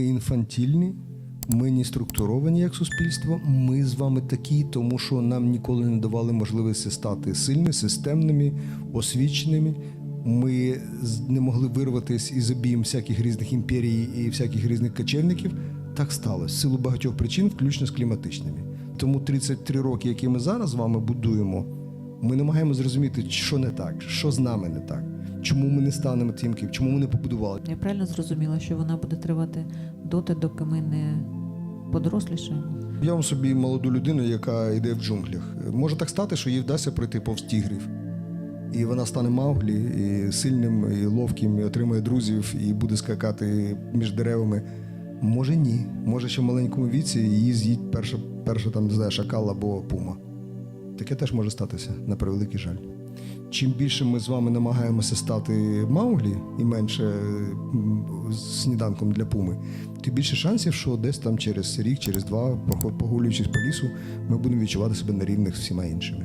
Ми інфантільні, ми не структуровані як суспільство. Ми з вами такі, тому що нам ніколи не давали можливості стати сильними, системними, освіченими. Ми не могли вирватися із обійм всяких різних імперій і всяких різних кочевників. Так сталося силу багатьох причин, включно з кліматичними. Тому 33 роки, які ми зараз з вами будуємо, ми намагаємося зрозуміти, що не так, що з нами не так, чому ми не станемо тим, чому ми не побудували. Я правильно зрозуміла, що вона буде тривати доти, доки ми не подорослішаємо. Уявимо собі молоду людину, яка йде в джунглях. Може так стати, що їй вдасться пройти повз тігрів. І вона стане мауглі, і сильним, і ловким, і отримає друзів, і буде скакати між деревами. Може, ні. Може, ще в маленькому віці її з'їть перша, перша там, не знаю, шакал або пума. Таке теж може статися, на превеликий жаль. Чим більше ми з вами намагаємося стати мауглі і менше сніданком для пуми, тим більше шансів, що десь там через рік, через два, погулюючись по лісу, ми будемо відчувати себе на рівних з всіма іншими.